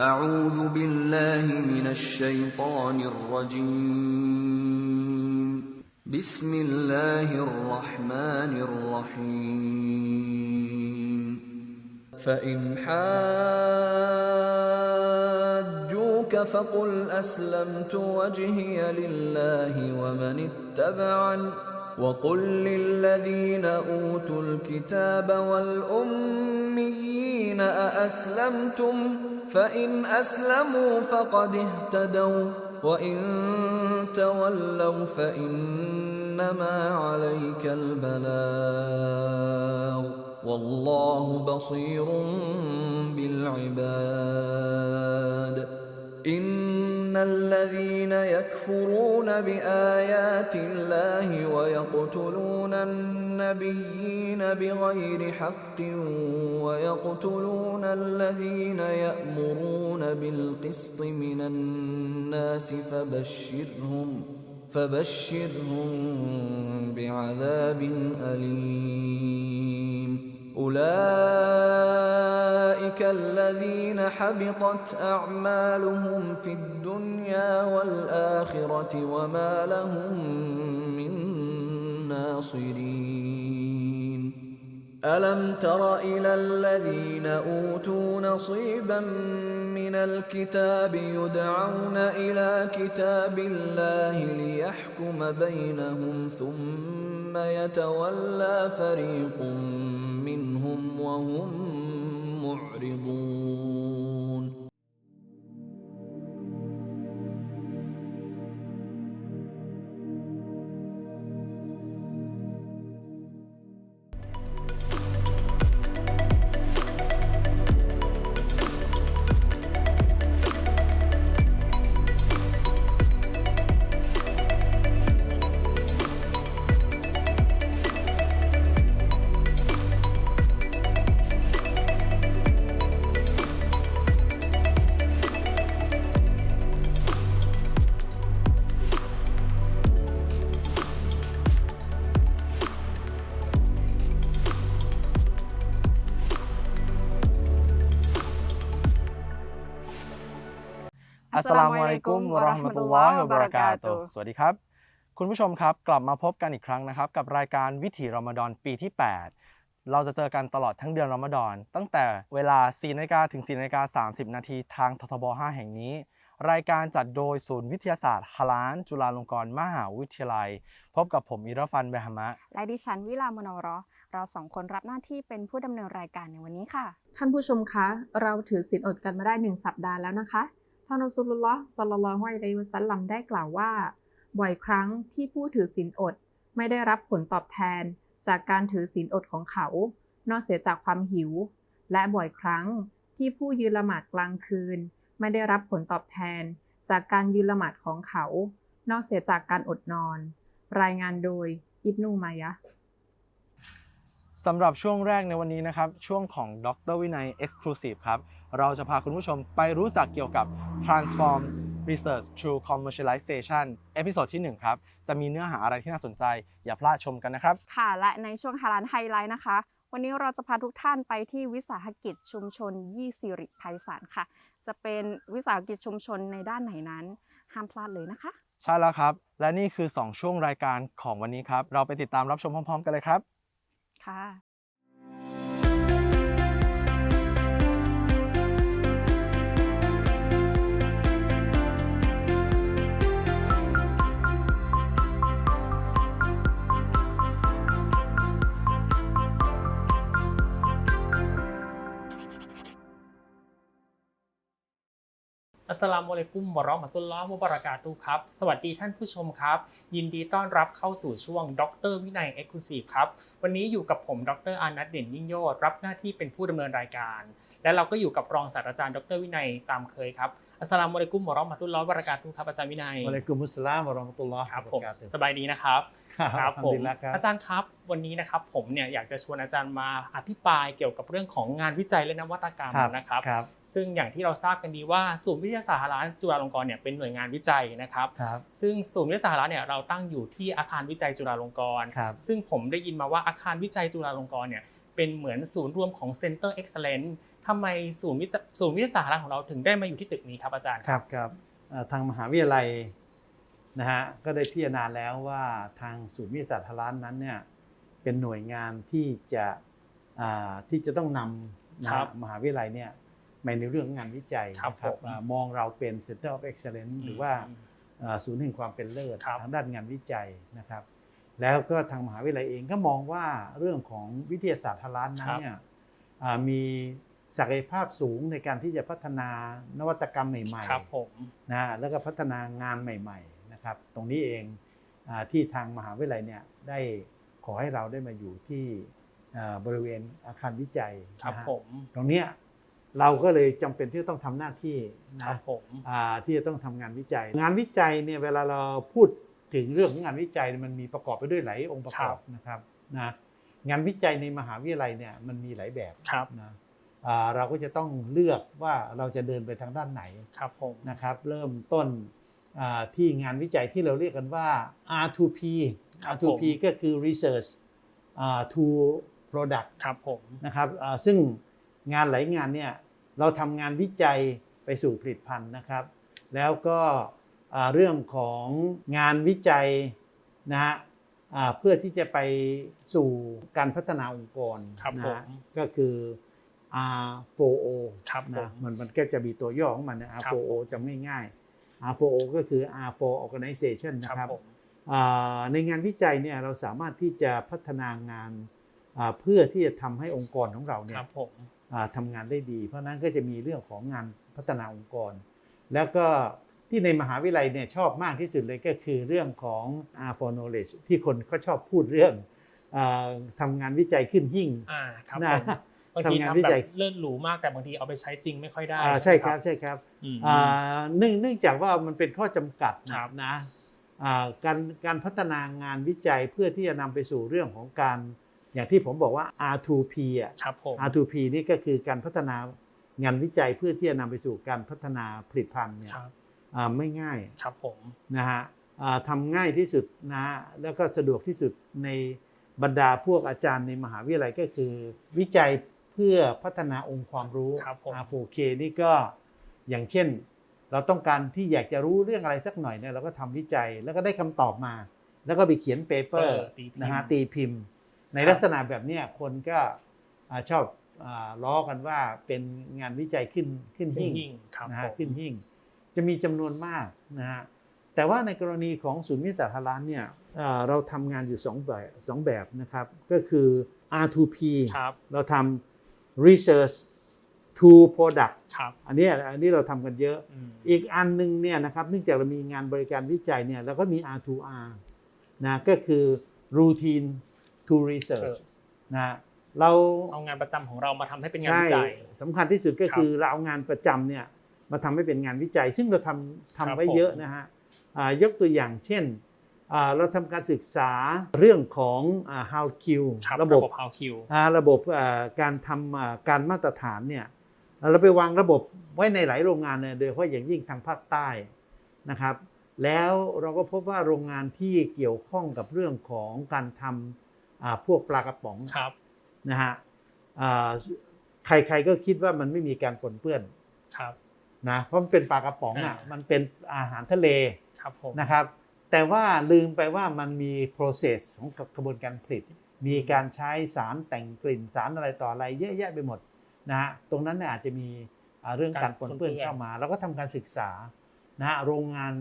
أعوذ بالله من الشيطان الرجيم. بسم الله الرحمن الرحيم. فإن حاجوك فقل أسلمت وجهي لله ومن اتبعني وقل للذين أوتوا الكتاب والأميين أأسلمتم فإن أسلموا فقد اهتدوا وإن تولوا فإنما عليك البلاغ. والله بصير بالعباد. إن الذين يكفرون بآيات الله ويقتلون النبيين بغير حق ويقتلون الذين يأمرون بالقسط من الناس فبشرهم فبشرهم بعذاب أليم أولئك الذين حبطت أعمالهم في الدنيا والآخرة وما لهم من ناصرين. ألم تر إلى الذين أوتوا نصيبا من الكتاب يدعون إلى كتاب الله ليحكم بينهم ثم يتولى فريق منهم وهم معرضون. สสลามุอะลัยกุมวะเราะห์มะตุลลอฮิวะบะเราะกาตุฮ์สวัสดีครับ คุณผู้ชมครับกลับมาพบกันอีกครั้งนะครับ กับรายการวิถีรอมฎอนปีที่ 8 เราจะเจอกันตลอดทั้งเดือนรอมฎอนตั้งแต่เวลา4นาฬิกาถึง4นาฬิกา30 นาทีทางททบ 5 แห่งนี้ รายการจัดโดยศูนย์วิทยาศาสตร์ฮาลานจุฬาลงกรณ์มหาวิทยาลัย พบกับผมอิรฟันเบฮามะ และดิฉันวิลามโนรอเราสองคนรับหน้าที่เป็นผู้ดำเนินรายการในวันนี้ค่ะ ท่านผู้ชมคะ เราถือศีลอดกันมาได้หนึ่งสัปดาห์แล้วนะคะ ท่านอซูลุลลอฮ์ศ็อลลัลลอฮุอะลัยฮิวะซัลลัมได้กล่าวว่า บ่อยครั้งที่ผู้ถือศีลอดไม่ได้รับผลตอบแทนจากการถือศีลอดของเขา นอกเสียจากความหิว และบ่อยครั้งที่ผู้ยืนละหมาดกลางคืน ไม่ได้รับผลตอบแทน จากการยืนละหมาดของเขา นอกเสียจากการอดนอน รายงานโดยอิบนูมายะสำหรับช่วงแรกในวันนี้นะครับ ช่วงของดรวินัย Exclusive ครับ เราจะพาคุณผู้ชมไปรู้จักเกี่ยวกับ Transform Research Through Commercialization เอพิโซดที่ 1 ครับ จะมีเนื้อหาอะไรที่น่าสนใจ อย่าพลาดชมกันนะครับ ค่ะ และในช่วงฮาลานไฮไลท์นะคะ วันนี้เราจะพาทุกท่านไปที่วิสาหกิจชุมชนยี่สิริไพศาลค่ะ จะเป็นวิสาหกิจชุมชนในด้านไหนนั้น ห้ามพลาดเลยนะคะ ใช่แล้วครับ และนี่คือ 2 ช่วงรายการของวันนี้ครับ เราไปติดตามรับชมพร้อม ๆ กันเลยครับ ค่ะ อัสลามุอะลัยกุมวะรอมะตุลลอฮ์มุบารากาตุครับ สวัสดีท่านผู้ชมครับ ยินดีต้อนรับเข้าสู่ช่วงดรวินัยเอ็กซ์คลูซีฟครับ วันนี้อยู่กับผมดรอานัทเด่นยิ่งโยศรับหน้าที่เป็นผู้ดำเนินรายการ และเราก็อยู่กับรองศาสตราจารย์ดรวินัยตามเคยครับ อัสสลามุอะลัยกุมวะเราะห์มะตุลลอฮ์วะบะเราะกาตุฮ์ครับอาจารย์วินัยวะลัยกุมุสสลามวะเราะห์มะตุลลอฮ์ครับวะผมบะเราะกาตุฮ์สบายดีนะครับครับผมอัลฮัมดุลิลละครับอาจารย์ครับวันนี้นะครับผมเนี่ยอยากจะชวนอาจารย์มาอภิปรายเกี่ยวกับเรื่องของงานวิจัยและนวัตกรรมครับนะครับครับ ซึ่งอย่างที่เราทราบกันดีว่าศูนย์วิทยาศาสตร์ฮาลาลจุฬาลงกรณ์เนี่ยเป็นหน่วยงานวิจัยนะครับครับซึ่งศูนย์วิทยาศาสตร์ฮาลาลเนี่ยเราตั้งอยู่ที่อาคารวิจัยจุฬาลงกรณ์ครับซึ่งผมได้ยินมาว่าอาคารวิจัยจุฬาลงกรณ์เนี่ยเป็นเหมือนศูนย์รวมของ Center Excellence ทำไมศูนย์วิจัยศูนย์วิทยาศาสตร์ของเราถึงได้มาอยู่ที่ตึกนี้ครับอาจารย์ครับครับเอ่อทางมหาวิทยาลัยนะฮะก็ได้พิจารณาแล้วว่าทางศูนย์วิทยาศาสตร์ทาร้านนั้นเนี่ยเป็นหน่วยงานที่จะอ่าที่จะต้องนำนะครัฮะบมหาวิทยาลัยเนี่ยไปในเรื่องงานวิจัยครับนะผมอ่ามองเราเป็น Center of Excellence หรือว่าอ่าศูนย์แห่งความเป็นเลิศครับทางด้านงานวิจัยนะครับ แล้วก็ทางมหาวิทยาลัยเองก็มองว่าเรื่องของวิทยาศาสตร์ทางร้านนั้นเนี่ยอ่ามี ศักยภาพสูงในการที่จะพัฒนานวัตกรรมใหม่ครับผมๆนะแล้วก็พัฒนางานใหม่ๆนะครับตรงนี้เองอาที่ทางมหาวิทยาลัยเนี่ยได้ขอให้เราได้มาอยู่ที่อ่าบริเวณอาคารวิจัยครับนะฮะผมตรงเนี้ยเราก็เลยจำเป็นที่จะต้องทำหน้าที่คนะรับผมอ่าที่จะต้องทำงานวิจัย งานวิจัยเนี่ยเวลาเราพูดถึงเรื่องของงานวิจัยมันมีประกอบไปด้วยหลายองค์ประกอบนะครับนะงานวิจัยในมหาวิทยาลัยเนี่ยมันมีหลายแบบครับนะอ่า เราก็จะต้องเลือกว่าเราจะเดินไปทางด้านไหนครับผมนะครับเริ่มต้นอ่าที่งานวิจัยที่เราเรียกกันว่า R2P R2P ก็คือ Research อ่า to Product ครับผมนะครับอ่าซึ่งงานหลายงานเนี่ยเราทำงานวิจัยไปสู่ผลิตภัณฑ์นะครับ แล้วก็อ่าเรื่องของงานวิจัยนะฮะอ่าเพื่อที่จะไปสู่การพัฒนาองค์กรครับนะผฮะมก็คือ R4O ครับผมนะมันมันก็จะมีตัวย่อของมันนะครับ R4O จำง่ายๆ R4O ก็คือ R for Organization คนะรับครับผมอ่าในงานวิจัยเนี่ยเราสามารถที่จะพัฒนางานอ่าเพื่อที่จะทำให้องค์กรของเราคเนี่ยรับผมอ่าทำงานได้ดี เพราะฉะนั้นก็จะมีเรื่องของงานพัฒนาองค์กร แล้วก็ที่ในมหาวิทยาลัยเนี่ยชอบมากที่สุดเลยก็คือเรื่องของ R for Knowledge ที่คนเขาชอบพูดเรื่องอาทำงานวิจัยขึ้นหิ่งอ่าครับนะผม บางทีทำงานทำวิแบจัยบเลื่อนหรูมากแต่บางทีเอาไปใช้จริงไม่ค่อยได้อ่าใช่ใช่ไหมครับใช่ครับอืมอ่าเนื่องเนื่องจากว่ามันเป็นข้อจำกัดนะครับนะอ่าการการพัฒนางานวิจัยเพื่อที่จะนำไปสู่เรื่องของการอย่างที่ผมบอกว่า R2P อะครับผม R2P นี่ก็คือการพัฒนางานวิจัยเพื่อที่จะนำไปสู่การพัฒนาผลิตภัณฑ์เนี่ยครับอ่าไม่ง่ายครับผมนะฮะอ่าทำง่ายที่สุดนะฮะแล้วก็สะดวกที่สุดในบรรดาพวกอาจารย์ในมหาวิทยาลัยก็คือ วิจัย เพื่อพัฒนาองค์ความรู้ ครับผม R4K นี่ก็อย่างเช่น เราต้องการที่อยากจะรู้เรื่องอะไรสักหน่อยเนี่ยเราก็ทำวิจัยแล้วก็ได้คำตอบมา แล้วก็ไปเขียนเปเปอร์ตีพิมพ์นะฮะตีพิมพ์ ในครับลักษณะแบบเนี้ยคนก็อ่าชอบอาล้อกันว่าเป็นงานวิจัยขึ้นขึ้นขึ้นหิ่ง หิ่งครับนะผฮะม ขึ้นหิ่งจะมีจำนวนมากนะฮะแต่ว่าในกรณีของศูนย์วิทยาศาสตร์ทางร้านเนี่ยเอ่อเราทำงานอยู่สองแบบสองแบบนะครับ ก็คือ R2P ครับ เราทำ research to product ครับ อันเนี้ยอันนี้เราทำกันเยอะ อืม อีกอันหนึงเนี่ยนะครับเนื่องจากเรามีงานบริการวิจัยเนี่ยเราก็มี R2R นะก็คือ routine to research นะเรา เอางานประจำของเรามาทำให้เป็นงานใช่วิจัย สำคัญที่สุดก็ครับคือเราเอางานประจำเนี่ยมาทำให้เป็นงานวิจัย ซึ่งเราทำครับทำไว้ผม เยอะนะฮะอ่ายกตัวอย่างเช่นอ่า เราทำการศึกษาเรื่องของอ่า how Q ครับระบบฮาวคิวอ่าระบบอ่าการทำอ่าการมาตรฐานเนี่ยเราไปวางระบบไว้ในหลายโรงงานเนี่ยโดยเฉพาะอย่างยิ่งทางภาคใต้นะครับ แล้วเราก็พบว่าโรงงานที่เกี่ยวข้องกับเรื่องของการทำอ่าพวกปลากระป๋องครับนะฮะอ่าใครๆก็คิดว่ามันไม่มีการปนเปื้อนครับนะเพราะมันเป็นปลากระป๋องอะอ่ามัมันเป็นอาหารทะเลครับผมนะครับ แต่ว่าลืมไปว่ามันมี process ของกระบวนการผลิต มีการใช้สารแต่งกลิ่นสารอะไรต่ออะไรเยอะแยะไปหมดนะฮะตรงนั้นเนี่ยอาจจะมีอ่าเรื่องการปนเปื้อนเข้ามา แล้วก็ทำการศึกษานะฮะโรงงาน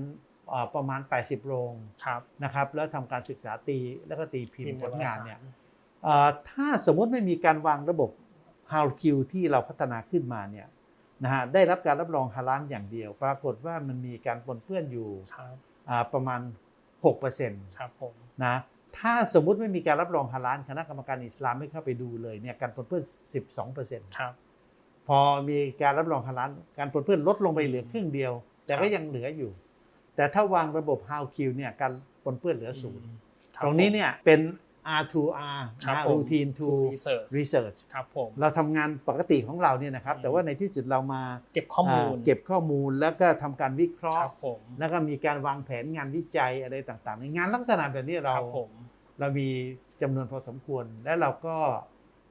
อ่าประมาณ 80 โรงครับนะครับ แล้วทำการศึกษาตีแล้วก็ตีพิมพิมพ์พ์ผลงานเนี่ยวารสารเอ่อถ้าสมมติไม่มีการวางระบบ How Q ที่เราพัฒนาขึ้นมาเนี่ยนะฮะได้รับการรับรองฮาลาลอย่างเดียว ปรากฏว่ามันมีการปนเปื้อนอยู่ครับอ่า ประมาณ6%นครับผมะถ้าสมมุติไม่มีการรับรองฮาลาลคณะกรรมการอิสลามไม่เข้าไปดูเลยเนี่ยการปนเปื้อน12%ครับพอมีการรับรองฮาลาลการปนเปื้อนลดลงไปเหลือครึ่งเดียว แต่ก็ครับยังเหลืออยู่ แต่ถ้าวางระบบ How Q เนี่ยการปนเปื้อนเหลือศูนย์คบตรงนี้เนี่ยเป็น R2R ครับนะผม routine to research research ครับผม เราทำงานปกติของเราเนี่ยนะครับอืมแต่ว่าในที่สุดเรามาเก็บข้อมูลาเก็บข้อมูลแล้วก็ทำการวิเคราะคห์ รับผมแล้วก็มีการวางแผนงานวิจัยอะไรต่างๆในงานลักษณะแบบนี้คเรารับผม เรามีจำนวนพอสมควร และเราก็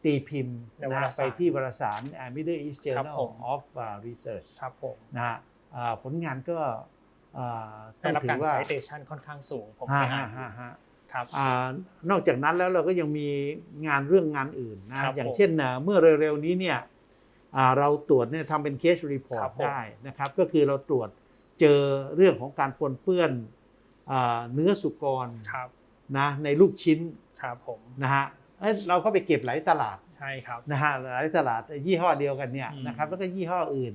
ตีพิมพ์ในวารนะสารไปที่วารสารอ่า Middle East ครับ Journal ผม of uh, Research ครับผมนะฮะอ่าผลงานก็อ่าต้ได้องรับถืการ อว่า citation ค่อนข้างสูงผมฮ่าเคยอ่าฮ่านฮ่าฮ่าครับอ่า นอกจากนั้นแล้วเราก็ยังมีงานเรื่องงานอื่นนะครับอย่างผมเช่นอ่าเมื่อเร็วๆนี้เนี่ยอ่าเราตรวจเนี่ยทำเป็นเคสรีพอคร์รัตบผมได้นะครับ ก็คือเราตรวจเจอเรื่องของการปนเปื้อนอ่าเนื้อสุกรครับนะในลูกชิ้นครับผมนะฮะเอ้ยเราก็ไปเก็บหลายตลาดใช่ครับนะฮะหลายตลาดยี่ห้อเดียวกันเนี่ยอืมนะครับแล้วก็ยี่ห้ออื่น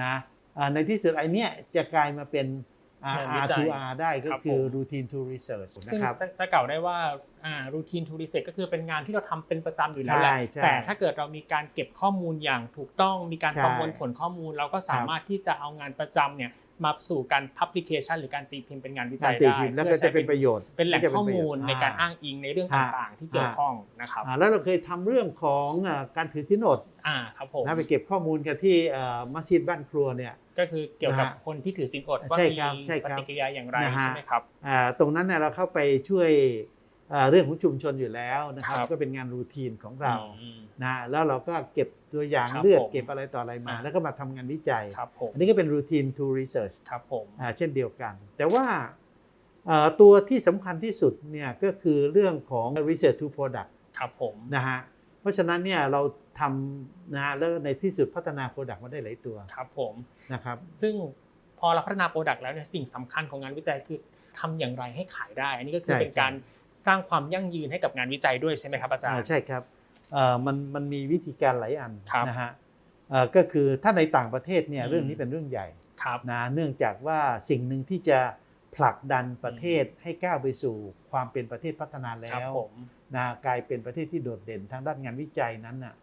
นะอ่าในที่สุดไอเนี้ยจะกลายมาเป็น งานวิจัย R2R ได้ก็ครับคือผม routine to research ซึ่งนะครับจะจะกล่าวได้ว่าอ่า routine to research ก็คือเป็นงานที่เราทำเป็นประจำอยู่แล้วแหละใช่ใช่แต่ถ้าเกิดเรามีการเก็บข้อมูลอย่างถูกต้องมีการใช่ประมวลผลข้อมูล เราก็สามารถที่จะเอางานประจำเนี่ยมาสู่การ publication หรือการตีพิมพ์เป็นงานวิจัการยตีได้พิมพ์แล้วพื่ก็อใช้จะเป็นประโยชน์ เป็นแหล่งก็จะข้อประโยมูชลน์ในการอ่อ้างอิงในเรื่องอ่าต่างๆ ที่เกี่ยวข้องนะครับอ่าแล้วเราเคยทำเรื่องของอ่าการถือสินอดอ่าครับผมนะไปเก็บข้อมูลกันที่อ่ามัสยิดบ้านครัวเนี่ย ก็คือเกี่ยวกับนะฮะคนที่ถือศีลอดว่าใช่มีครับใช่คปรับฏิกิริยาอย่างไรนะฮะใช่ไหมครับอ่าตรงนั้นเนี่ยเราเข้าไปช่วยอ่าเรื่องของชุมชนอยู่แล้วนะครับครับก็เป็นงานรูทีนของเราอืมนะแล้วเราก็เก็บตัวอย่างครับเลือดผมเก็บอะไรต่ออะไรมาอ่าแล้วก็มาทำงานวิจัยครับผมอันนี้ก็เป็น routine to research ครับผมอ่าเช่นเดียวกัน แต่ว่าเอ่อตัวที่สำคัญที่สุดเนี่ยก็คือเรื่องของ research to product ครับผมนะฮะเพราะฉะนั้นเนี่ยเรา ทำนะฮะแล้วในที่สุดพัฒนา product มาได้หลายตัวครับผมนะครับซึ่งพอเราพัฒนาโปรดักต์แล้วเนี่ยสิ่งสำคัญของงานวิจัยคือทำอย่างไรให้ขายได้ อันนี้ก็คือใช่เป็นการสร้างความยั่งยืนให้กับงานวิจัยด้วยใช่ไหมครับอาจารอ่าย์ใช่ครับเอ่อมันมันมีวิธีการหลายอันครับนะฮะเอ่อก็คือถ้าในต่างประเทศเนี่ยอืมเรื่องนี้เป็นเรื่องใหญ่ครับนะเนื่องจากว่าสิ่งหนึ่งที่จะผลักดันประเทศให้ก้าวไปสู่ความเป็นประเทศพัฒนาแล้ครับวผมนะกลายเป็นประเทศที่โดดเด่นทางด้านงานวิจัยนั้นน่ะอ่า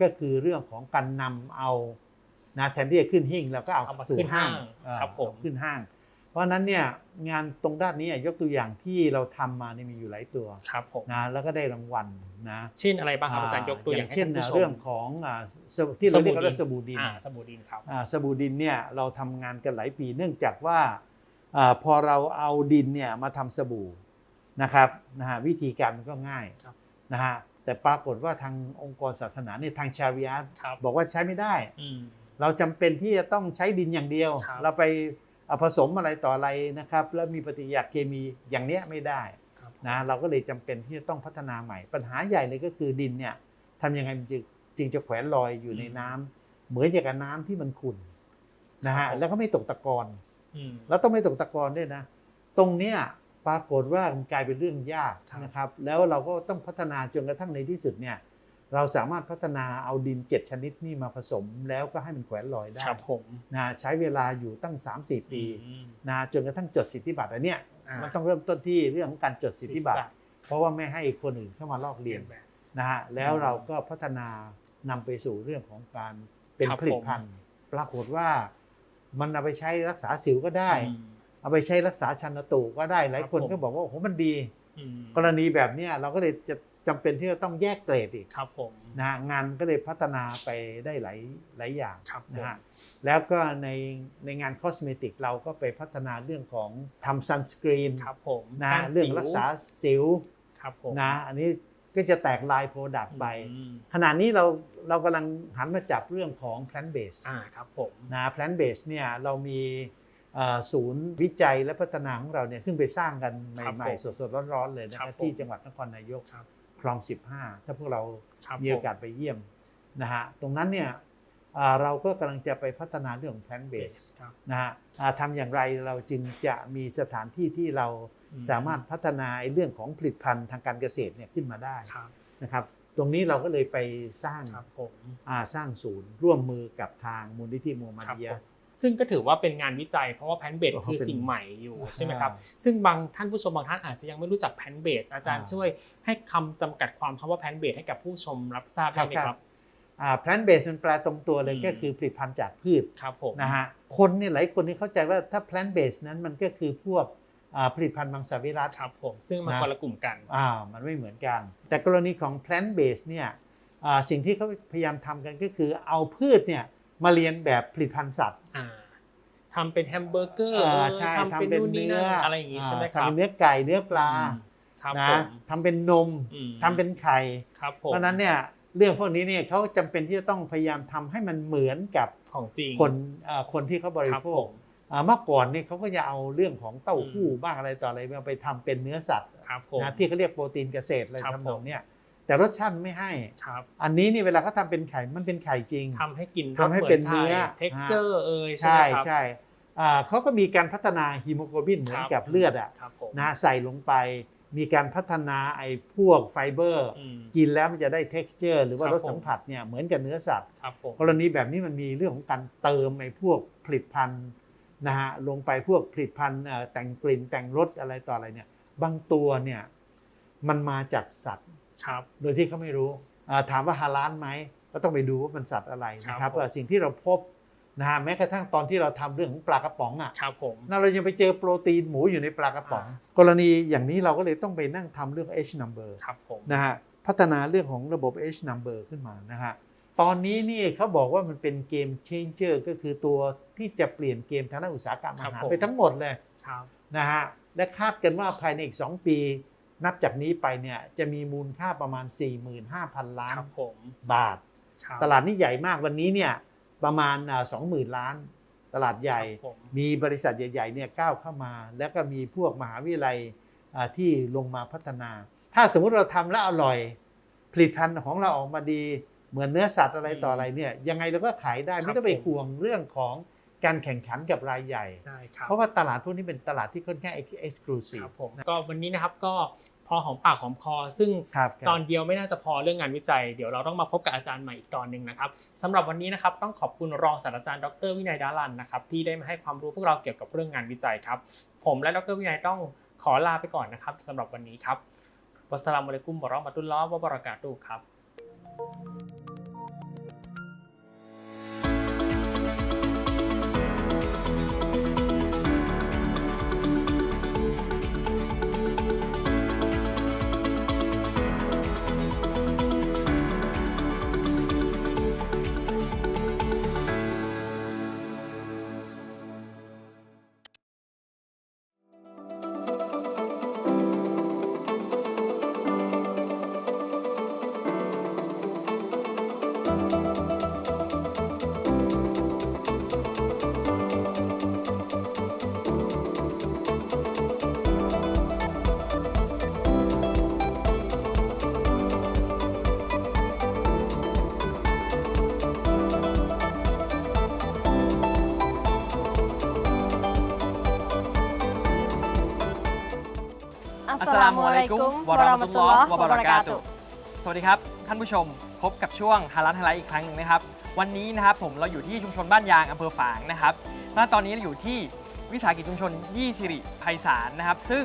ก็คือเรื่องของการนำเอานะแทนที่จะขึ้นหิ้งเราก็เอาเอามาสู่ขึ้นห้างอ่ครับผมเอาขึ้นห้าง เพราะฉะนั้นเนี่ยงานตรงด้านนี้ยกตัวอย่างที่เราทำมาเนี่ยมีอยู่หลายตัวครับผมนะแล้วก็ได้รางวัลนะเช่นอะไรบ้างครับอาจารย์ยกตัวอย่างให้เช่นท่านผู้ชมเรื่องของอ่าสบู่ที่เราเรียกกันว่าสบู่ดิน อ่าสบู่ดินครับ อ่าสบู่ดินเนี่ยเราทำงานกันหลายปีเนื่องจากว่าอาพอเราเอาดินเนี่ยมาทำสบู่นะครับนะฮะวิธีการมันก็ง่ายครับ นะฮะ แต่ปรากฏว่าทางองค์กรศาสนาเนี่ยทางชาริอะห์ครับบอกว่าใช้ไม่ได้อืมเราจำเป็นที่จะต้องใช้ดินอย่างเดียวครับเราไปเอาผสมอะไรต่ออะไรนะครับ แล้วมีปฏิกิริยาเคมีอย่างเนี้ยไม่ได้ครับนะเราก็เลยจำเป็นที่จะต้องพัฒนาใหม่ ปัญหาใหญ่เลยก็คือดินเนี่ยทำยังไงมันจึงจึงจะแขวนลอยอยู่ในน้ำเหมือนอย่างกับน้ำที่มันขุ่นนะฮะแล้วก็ไม่ตกตะกอนอืมแล้วต้องไม่ตกตะกอนด้วยนะ ตรงเนี้ย ปรากฏว่ามันกลายเป็นเรื่องยากครับนะครับ แล้วเราก็ต้องพัฒนาจนกระทั่งในที่สุดเนี่ยเราสามารถพัฒนาเอาดิน 7 ชนิดนี่มาผสมแล้วก็ให้มันแขวนลอยได้ครับผมนะใช้เวลาอยู่ตั้ง 3-4 ปีอืมนะจนกระทั่งจดสิทธิบัตรอันเนี้ยอ่ามัมันต้องเริ่มต้นที่เรื่องของการจดสิทธิบัตร เพราะว่าไม่ให้คนอื่นเข้ามาลอกเลียนแบบนะฮะแล้วเราก็พัฒนานำไปสู่เรื่องของการเป็นครับผลิตภัณฑ์ ปรากฏว่ามันเอาไปใช้รักษาสิวก็ได้อืม เอาไปใช้รักษาชันตุก็ได้หลายคนครับผมก็บอกว่าโอ้โหมันดีอืมกรณีแบบเนี้ยเราก็เลยจะจำเป็นที่จะต้องแยกเกรดอีกครับผมนะฮะงานก็เลยพัฒนาไปได้หลายหลายอย่างครับผมนะฮะแล้วก็ในในงานคอสเมติกเราก็ไปพัฒนาเรื่องของทำซันสกรีนครับผมนะกาฮะเรื่องรักษาสิวครับผมนะอันนี้ก็จะแตกลายโปรดักต์ไปอืมขณะนี้เราเรากำลังหันมาจับเรื่องของ plant based อ่าครับผมนะ plant based เนี่ยเรามีเอ่อ ศูนย์วิจัยและพัฒนาของเราเนี่ยซึ่งไปสร้างกันครับใหม่ผมๆสดๆร้อนๆเลยนะคครัรับบผมที่จังหวัดนครนายกครับคลอง 15 ถ้าพวกเราครับมีโอกาสไปเยี่ยมนะฮะตรงนั้นเนี่ยอ่าเราก็กำลังจะไปพัฒนาเรื่องของ plant เบ based สครับนะฮะอ่าทำอย่างไรเราจึงจะมีสถานที่ที่เราอืมสามารถพัฒนาไอ้เรื่องของผลิตภัณฑ์ทางการเกษตรเนี่ยขึ้นมาได้ครับนะครับ ตรงนี้เราก็เลยไปสร้างครับผมอ่าสร้างศูนย์ร่วมมือกับทางมูลนิธิมูฮัมมัครับดียะผม ซึ่งก็ถือว่าเป็นงานวิจัยเพราะว่าแพนเบสเพราะเขาคือเป็นสิ่งใหม่อยู่ใช่ไหมครับใช่ซึ่งบางท่านผู้ชมบางท่านอาจจะยังไม่รู้จักแพนเบสอาจารย์อ่าช่วยให้คำจำกัดความคำว่าแพนเบสให้กับผู้ชมรับทราบได้ไหมครับอ่า plant based มันแปลตรงตัวเลยอืมก็คือผลิตภัณฑ์จากพืชครับผมนะฮะคนเนี่ยหลายคนนี่เข้าใจว่าถ้า plant based นั้นมันก็คือพวกอ่าผลิตภัณฑ์มังสวิรัตครับผมซึ่งมันนะคนละกลุ่มกันอ่ามันไม่เหมือนกัน แต่กรณีของ plant based เนี่ยอ่าสิ่งที่เขาพยายามทำกันก็คือเอาพืชเนี่ย มาเรียนแบบผลิตภัณฑ์สัตว์อ่าทำเป็นแฮมเบอร์เกอร์อ่าเออใช่ทำเป็นทำเป็นนู่นนี่เนื้นั่อนอะไรอย่างงี้ใช่ไหมครับทำเป็นเนื้อไก่เนื้อปลาอืมครับนะผมทำเป็นนมอืมทำเป็นไข่ครับผมเพราะฉะนั้นเนี่ยเรื่องพวกนี้เนี่ยเขาจำเป็นที่จะต้องพยายามทำให้มันเหมือนกับของจริงคนเอ่อคนที่เขาบริครับโภผคมอ่าเมื่อก่อนเนี่ยเขาก็จะเอาเรื่องของเต้าหู้อืมบ้างอะไรต่ออะไรมาไปทำเป็นเนื้อสัตว์ครับผมนะที่เขาเรียกโปรตีนเกษตรอะไรครับทำนองผมเนี้ย แต่รสชาติไม่ให้ ครับ อันนี้นี่เวลาเขาทำเป็นไข่มันเป็นไข่จริงทำให้กินทำให้เป็นเนื้อเท็กซ์เจอร์เอยใช่ใช่ไหมครับใช่อ่าเขาก็มีการพัฒนาฮีโมโกลบินเหมือนกับเลือดอะครับผมนะใส่ลงไป มีการพัฒนาไอ้พวกไฟเบอร์อืมกินแล้วมันจะได้ t e x t อร์หรือว่าครับรสสัมผัสเนี่ยเหมือนกับเนื้อสัตว์ครับผมกรณีแบบนี้มันมีเรื่องของการเติมไอ้พวกผลิตภัณฑ์นะฮะลงไปพวกผลิตภัณฑ์เอ่อแต่งกลิ่นแต่งรสอะไรต่ออะไรเนี่ยบางตัวเนี่ยมันมาจากสัตว์ ครับ โดยที่เขาไม่รู้อ่าถามว่าฮาลาลไหมก็ต้องไปดูว่ามันสัตว์อะไรนะคครัรับบผมเอ่อสิ่งที่เราพบนะฮะแม้กระทั่งตอนที่เราทำเรื่องของปลากระป๋องอะครับผมนั่นเรายังไปเจอโปรตีนหมูอยู่ในปลากระป๋องอ่ากรณีอย่างนี้เราก็เลยต้องไปนั่งทำเรื่อง H number ครับผมนะฮะพัฒนาเรื่องของระบบ H number ขึ้นมานะฮะตอนนี้นี่เขาบอกว่ามันเป็นเกม changer ก็คือตัวที่จะเปลี่ยนเกมทางด้านอุตสาหกรรมอาหารไปทั้งหมดเลยครับนะฮะและคาดกันว่าภายในอีก 2 ปี นับจากนี้ไปเนี่ยจะมีมูลค่าประมาณ 45,000 ล้านครับผมบาทครับตลาดนี้ใหญ่มากวันนี้เนี่ยประมาณสองหมื่นล้าน ตลาดใหญ่ครับผมมีบริษัทใหญ่ๆเนี่ยก้าวเข้ามา แล้วก็มีพวกมหาวิทยาลัยอ่าที่ลงมาพัฒนา ถ้าสมมุติเราทำแล้วอร่อย ผลิตภัณฑ์ของเราออกมาดี เหมือนเนื้อสัตว์อะไรต่ออะไรเนี่ยยังไงเราก็ขายได้ไม่ต้องไปห่วงเรื่องของ การแข่งขันกับรายใหญ่ ได้ครับเพราะว่าตลาดพวกนี้เป็นตลาดที่ค่อนข้างเอ็กซ์คลูซีคฟรับผมก็วันนี้นะครับก็พอหอมปากหอมคอ ซึ่งครับครับตอนเดียวไม่น่าจะพอเรื่องงานวิจัย เดี๋ยวเราต้องมาพบกับอาจารย์ใหม่อีกตอนหนึ่งนะครับสำหรับวันนี้นะครับต้องขอบคุณรองศาสตราจารย์ดรวินัยดารันนะครับที่ได้มาให้ความรู้พวกเราเกี่ยวกับเรื่องงานวิจัยครับ ผมและดรวินัยต้องขอลาไปก่อนนะครับสำหรับวันนี้ครับวัสสลามุอะลัยกุมบะเราะห์มะตุลลอฮ์วะบะเราะกาตุฮ์ครับอัส ลามุอะลัยกุมวะเราะมะตุลลอฮ์วะบะเราะกาตุฮ์สวัสดีครับ ท่านผู้ชมพบกับช่วงฮาลันไฮไลท์อีกครั้งหนึ่งนะครับ วันนี้นะครับผมเราอยู่ที่ชุมชนบ้านยางอำเภอฝางนะครับและตอนนี้เราอยู่ที่ วิสาหกิจชุมชนยี่สิริไพศาลนะครับซึ่ง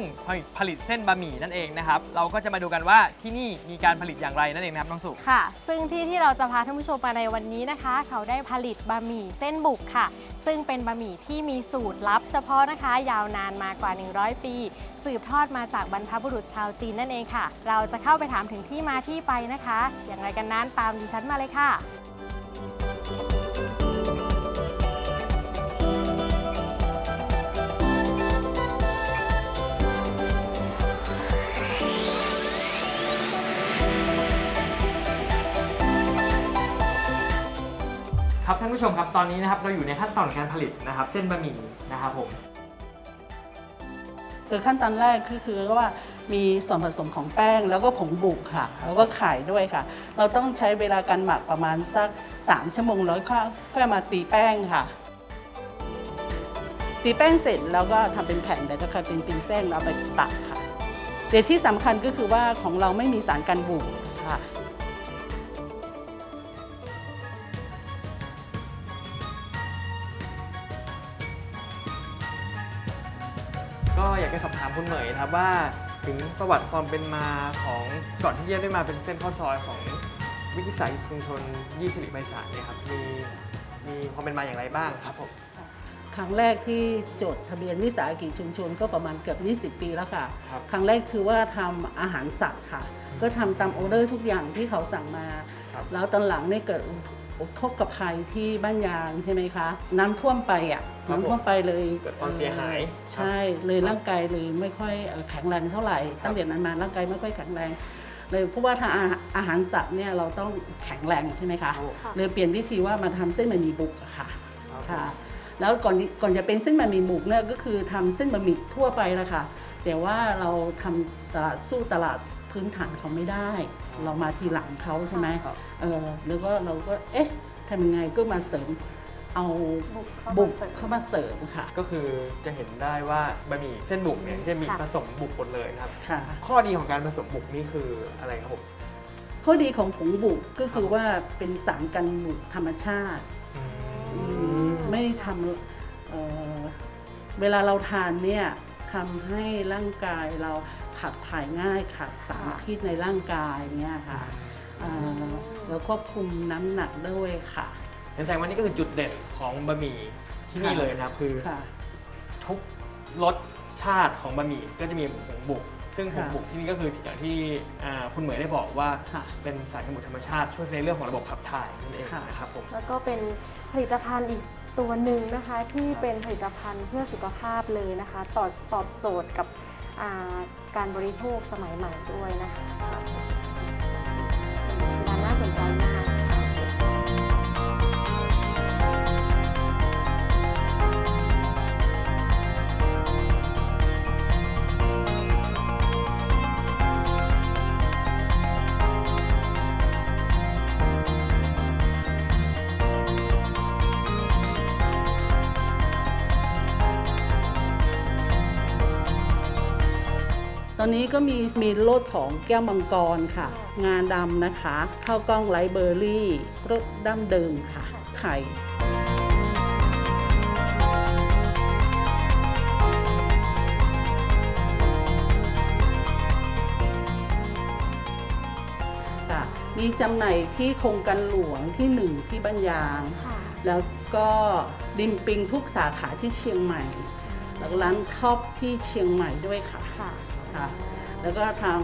ผลิตเส้นบะหมี่นั่นเองนะครับเราก็จะมาดูกันว่าที่นี่มีการผลิตอย่างไรนั่นเองนะครับน้องสุค่ะ ซึ่งที่ที่เราจะพาท่านผู้ชมมาในวันนี้นะคะ เขาได้ผลิตบะหมี่เส้นบุกค่ะ ซึ่งเป็นบะหมี่ที่มีสูตรลับเฉพาะนะคะ ยาวนานมากว่า 100 ปี สืบทอดมาจากบรรพบุรุษชาวจีนนั่นเองค่ะ เราจะเข้าไปถามถึงที่มาที่ไปนะคะ อย่างไรกันนั้นตามดิฉันมาเลยค่ะ ครับท่านผู้ชมครับตอนนี้นะครับเราอยู่ในขั้นตอนการผลิตนะครับ เส้นบะหมี่นะครับผมคือขั้นตอนแรกก็คือว่ามีส่วนผสมของแป้งแล้วก็ผงบุกค่ะ แล้วก็ไข่ด้วยค่ะ เราต้องใช้เวลาการหมักประมาณสัก 3 ชั่วโมงแล้วค่อยมาตีแป้งค่ะ ตีแป้งเสร็จแล้วก็ทำเป็นแผ่นแต่ก็กลายเป็นตีเส้นแล้วเอาไปตักค่ะเดี๋ยวที่สำคัญก็คือว่าของเราไม่มีสารกันบูดค่ะ คุณเหมยครับว่าถึงประวัติความเป็นมาของก่อนที่จะได้มาเป็นเส้นข้าวซอยของวิทยาศาสตร์ชุมชนยี่สิริไพศาลเนี่ยครับมีมีความเป็นมาอย่างไรบ้างครับผมครั้งแรกที่จดทะเบียนวิสาหกิจชุมชนก็ประมาณเกือบ 20 ปีแล้วค่ะ ครับครั้งแรกคือว่าทำอาหารสัตว์ค่ะ ก็ทำตามออเดอร์ทุกอย่างที่เขาสั่งมา ครับแล้วตอนหลังเนี่ยเกิด อุทกภัยที่บ้านยางใช่ไหมคะ น้ำท่วมไปอะครับน้ำท่วมไปเลยเกิดความเสียหายใช่เลยร่างกายเลยไม่ค่อยเอ่อแข็งแรงเท่าไหร่ตั้งแต่นั้นมาร่างกายไม่ค่อยแข็งแรง เลยเพราะว่าทาอาอาหารสัตว์เนี่ยเราต้องแข็งแรงใช่ไหมคะเลยเปลี่ยนวิธีว่ามาทำเส้นบะหมี่บุกอะค่ะ ค่ะแล้วก่อนก่อนจะเป็นเส้นบะหมี่บุกเนี่ยก็คือทำเส้นบะหมี่ทั่วไปละค่ะแต่ว่าเราทำตลาดสู้ตลาด พื้นฐานเขาไม่ได้ เรามาทีหลังเขาใช่ไหมครับเออแล้วก็เราก็เอ๊ะทำยังไงก็มาเสริมเอาบุกเข้ามาเสริมค่ะ ก็คือจะเห็นได้ว่าบะหมี่เส้นบุกเนี่ยจะมีค่ะผสมบุกหมดเลยนะครับค่ะข้อดีของการผสมบุกนี่คืออะไรครับผมข้อดีของผงบุกก็คือว่าเป็นสารกันบุกธรรมชาติ ไม่ทำเอ่อเวลาเราทานเนี่ยทำให้ร่างกายเรา ขับถ่ายง่ายขับสารพิษในร่างกายเนี่ยค่ะเอ่อแล้วควบคุมน้ำหนักด้วยค่ะเห็นแสดงว่านี่ก็คือจุดเด่นของบะหมี่ที่นี่ค่ะเลยนะครับคือค่ะทุกรสชาติของบะหมี่ก็จะมีผงบุก ซึ่งผงค่ะบุกที่นี่ก็คืออย่างที่อ่าคุณเหมยได้บอกว่าค่ะเป็นสารสมุนธรรมชาติช่วยในเรื่องของระบบขับถ่ายนั่นเองค่ะนะครับผมแล้วก็เป็นผลิตภัณฑ์อีกตัวหนึ่งนะคะที่เป็นผลิตภัณฑ์เพื่อสุขภาพเลยนะคะตอบตอบโจทย์กับอ่า การบริโภคสมัยใหม่ด้วยนะคะ นนี้ก็มีมีรสของแก้วมังกรค่ะ งาดำนะคะข้าวกล้องไลท์เบอร์รี่รสดั้งเดิมค่ะ ไข่ค่ะมีจำหน่ายที่โครงการหลวงที่หนึ่งที่บัญยางค่ะแล้วก็ริมปิงทุกสาขาที่เชียงใหม่ แล้วก็ร้านท็อปที่เชียงใหม่ด้วยค่ะค่ะ ค่ะ แล้วก็ทาง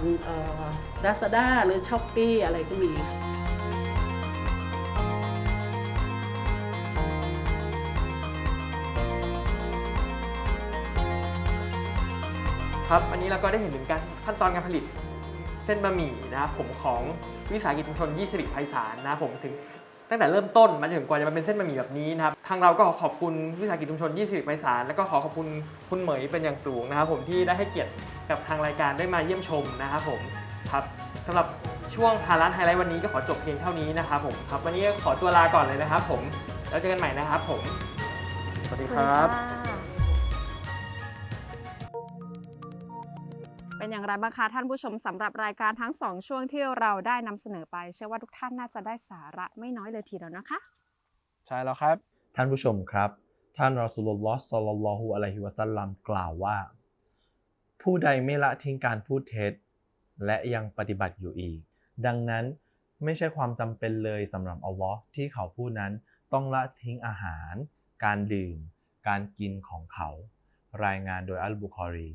ลาซาด้าหรือช้อปปี้อะไรก็มีครับ อันนี้เราก็ได้เห็นถึงการขั้นตอนการผลิตเส้นบะหมี่นะครับผมของวิสาหกิจชุมชนยี่สิริไพศาลนะครับผมถึง ตั้งแต่เริ่มต้นมาจนถึงกว่าจะมาเป็นเส้นบะหมี่แบบนี้นะครับทางเราก็ขอขอบคุณวิสาหกิจชุมชนยี่สิริไพศาลแล้วก็ขอขอบคุณคุณเหมยเป็นอย่างสูงนะครับผมที่ได้ให้เกียรติกับทางรายการได้มาเยี่ยมชมนะครับผมครับสำหรับช่วงทาร้านไฮไลท์วันนี้ก็ขอจบเพียงเท่านี้นะครับผมครับวันนี้ขอตัวลาก่อนเลยนะครับผมแล้วเจอกันใหม่นะครับผม สวัสดีครับ เป็นอย่างไรบ้างคะท่านผู้ชมสำหรับรายการทั้งสองช่วงที่เราได้นำเสนอไป เชื่อว่าทุกท่านน่าจะได้สาระไม่น้อยเลยทีเดียวนะคะ ใช่แล้วครับ ท่านผู้ชมครับ ท่านรอสุลลอฮ์ซัลลัลลอฮุอะลัยฮิวะซัลลัมกล่าวว่า ผู้ใดไม่ละทิ้งการพูดเท็จ และยังปฏิบัติอยู่อีก ดังนั้นไม่ใช่ความจำเป็นเลยสำหรับอัลลอฮ์ที่เขาผู้นั้นต้องละทิ้งอาหาร การดื่ม การกินของเขา รายงานโดยอัลบุคอรี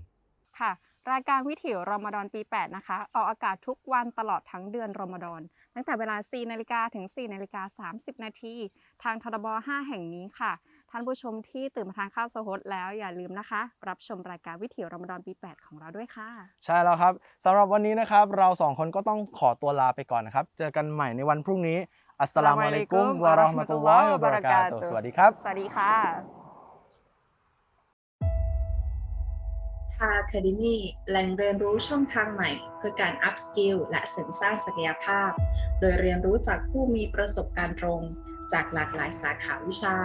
ค่ะ รายการวิถีรอมฎอนปี 8 นะคะ ออกอากาศทุกวันตลอดทั้งเดือนรอมฎอนตั้งแต่เวลา 4 นาฬิกาถึง 4 นาฬิกา 30 นาทีทางทรบ5 แห่งนี้ค่ะ ท่านผู้ชมที่ตื่นมาทานข้าวโซฮดแล้วอย่าลืมนะคะ รับชมรายการวิถีรอมฎอนปี 8 ของเราด้วยค่ะ ใช่แล้วครับสำหรับวันนี้นะครับ เราสองคนก็ต้องขอตัวลาไปก่อนนะครับ เจอกันใหม่ในวันพรุ่งนี้อัสสลามุอะลัยกุมวะเราะห์มะตุลลอฮิวะบะเราะกาตุฮ์สวัสดีครับ สวัสดีค่ะ ทา Academy แหล่งเรียนรู้ช่องทางใหม่ เพื่อการ up skill และเสริมสร้างศักยภาพ โดยเรียนรู้จากผู้มีประสบการณ์ตรง จากหลากหลายสาขาวิชา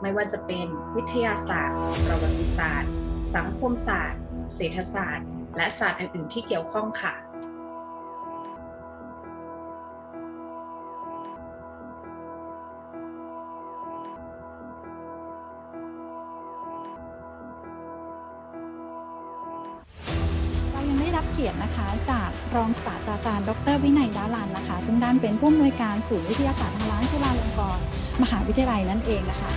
ไม่ว่าจะเป็นวิทยาศาสตร์ ประวัติศาสตร์ สังคมศาสตร์ เศรษฐศาสตร์ และศาสตร์อื่นๆที่เกี่ยวข้องค่ะ เกียรตินะคะ จากรองศาสตราจารย์ ดรวินัยดารันนะคะ ซึ่งด้านเป็นผู้อำนวยการศูนย์วิทยาศาสตร์ทางร้านจุฬาลงกรณ์มหาวิทยาลัยนั่นเองนะคะ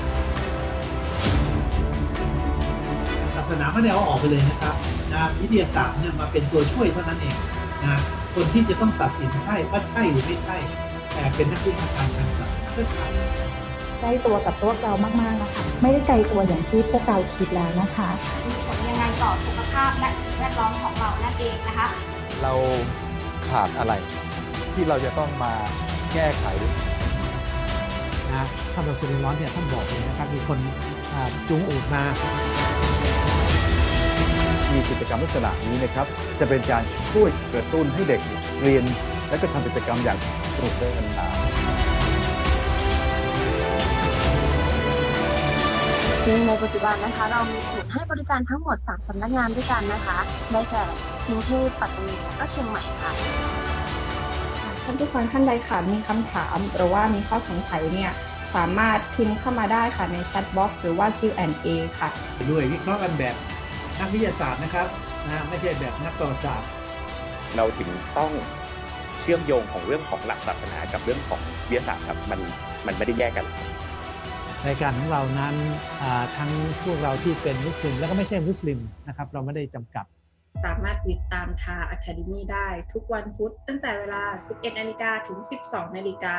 ศาสนาไม่ได้เอาออกไปเลยนะครับนะวิทยาศาสตร์เนี่ยมาเป็นตัวช่วยเท่านั้นเองนะคนที่จะต้องตัดสินใช่ว่าใช่หรือไม่ใช่ แต่เป็นนักวิชาการทางศาสนาเพื่อไทยใกล้ตัวกับพวกเรามาก ๆ นะคะ ไม่ได้ไกลตัวอย่างที่พวกเราคิดแล้วนะคะมีผลยังไง ต่อสุขภาพและสิ่งแวดล้อมของเรานั่นเองนะคะ เราขาดอะไร ที่เราจะต้องมาแก้ไขนะท่านรอซูลุลลอฮ์เนี่ยท่านบอกเลยนะครับมีคนอ่าจูงอูดมามีกิจกรรมลักษณะนี้นะครับ จะเป็นการช่วยกระตุ้นให้เด็กเรียน และก็ทำกิจกรรมอย่างสนุกสนาน ซึ่งในปัจจุบันนะคะเรามีศูนย์ให้บริการทั้งหมด 3สำนักงานด้วยกันนะคะได้แก่กรุงเทพปัตตานีและก็เชียงใหม่ค่ะ ท่านผู้ฟังท่านใดค่ะมีคำถามหรือว่ามีข้อสงสัยเนี่ยสามารถพิมพ์เข้ามาได้ค่ะในแชทบ็อกซ์หรือว่า Q&A ค่ะ ด้วยวิเคราะห์กันแบบนักวิทยาศาสตร์นะครับนะไม่ใช่แบบนักประวัติศาสตร์เราถึงต้องเชื่อมโยงของเรื่องของหลักศาสนากับเรื่องของวิทยาศาสตร์ครับมันมันไม่ได้แยกกัน รายการของเรานั้นทั้งพวกเราที่เป็นมุสลิม แล้วก็ไม่ใช่มุสลิมนะครับเราไม่ได้จำกัด สามารถติดตามทา Academy ได้ทุกวันพุธตั้งแต่เวลา 11นาฬิกาถึง 12นาฬิกา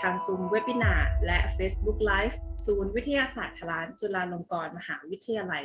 ทางซูมเว็บินาและ Facebook Live ศูนย์วิทยาศาสตร์ทลานจุฬาลงกรณ์มหาวิทยาลัย